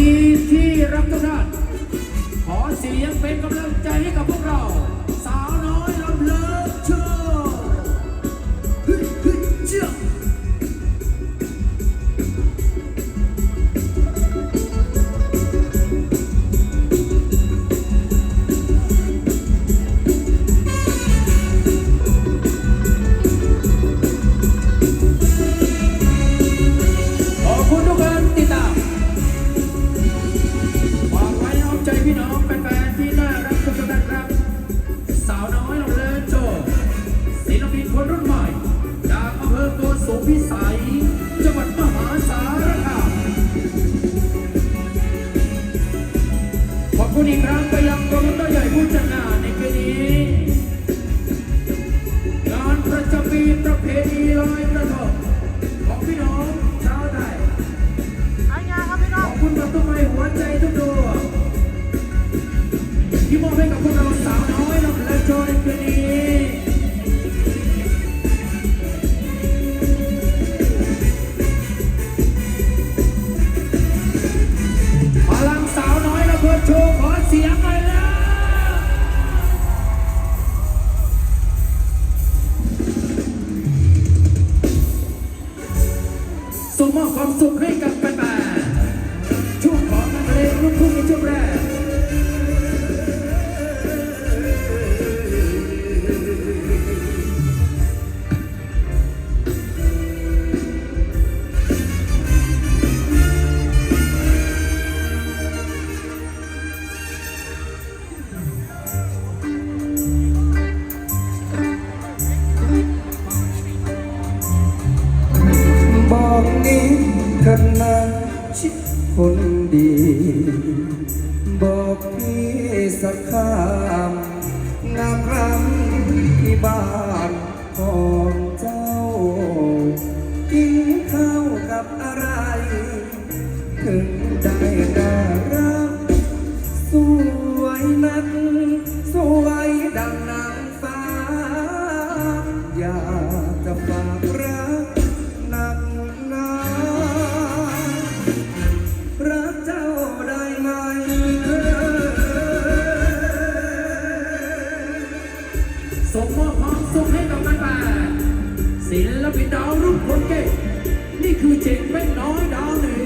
อีที่รักทุกท่านขอเสียงเป็นกำลัง se llama คนดี บอกพี่สักคำงามครั้งที่บ้าน ส่งมอบความสุขให้กับมันมาศิลปินดาวรุ่งคนเก่งนี่คือเจงเป็นน้อยดาวหนึ่ง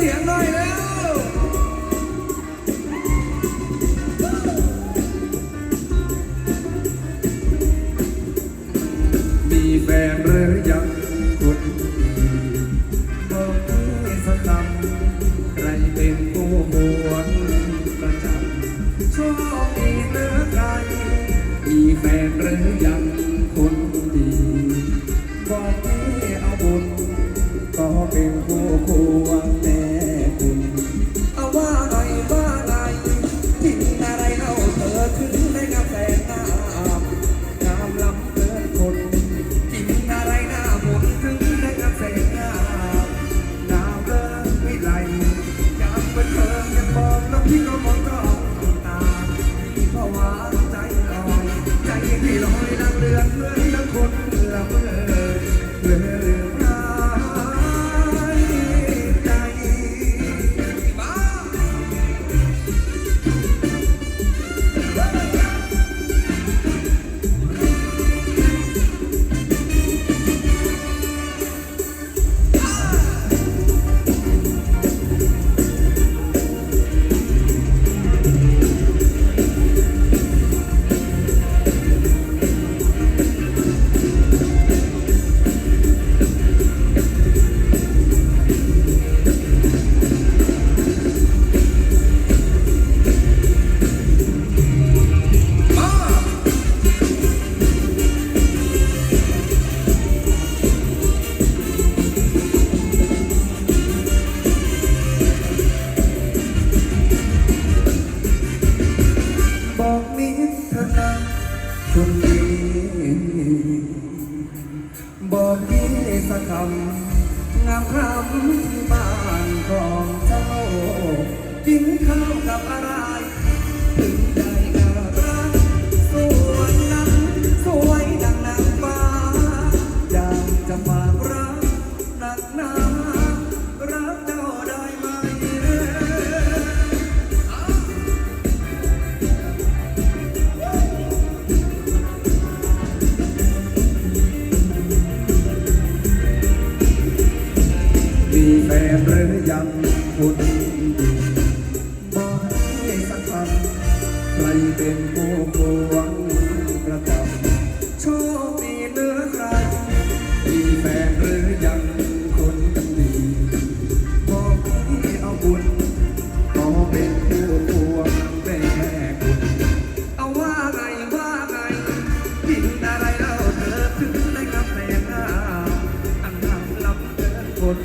เสียบ่อหรือยังคนดีบอกให้สัคำใครเป็นผู้ควงประจำชอบมีเนื้อกัมีแฟนหรือยังคนดีบอกให้เอาบุญ có bên cô cô anh บอกพี่สักคำงามคำที่บ้านของเจ้ากินข้าวกับอะไรถึงได้ ใครเป็นผู้ควงประจำโชคดีเนื้อใคร มีแฟนหรือยังคนกันดีบอกให้เอาบุญขอเป็นผู้ควงแม่คุณ เอาว่าไงว่าไงกินอะไรเล่าเธอถึงได้กาแฟหน้าอันทำลำเกินคน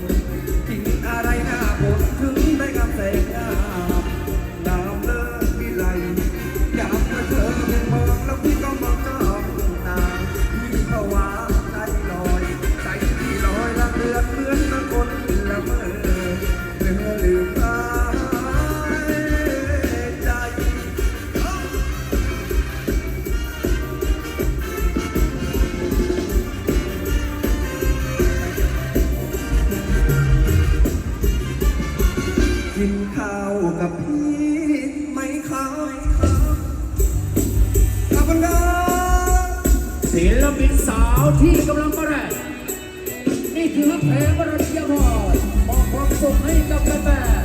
เลือนเหมือนละคนละเมอเมื่อลืมตาใจกินข้าวกับพี่ไหมครับขอบคุณครับศิลปินสาวที่กำลังมาแร งนี่คือเพลงวรรณยพรมอบความสุขให้กับแฟน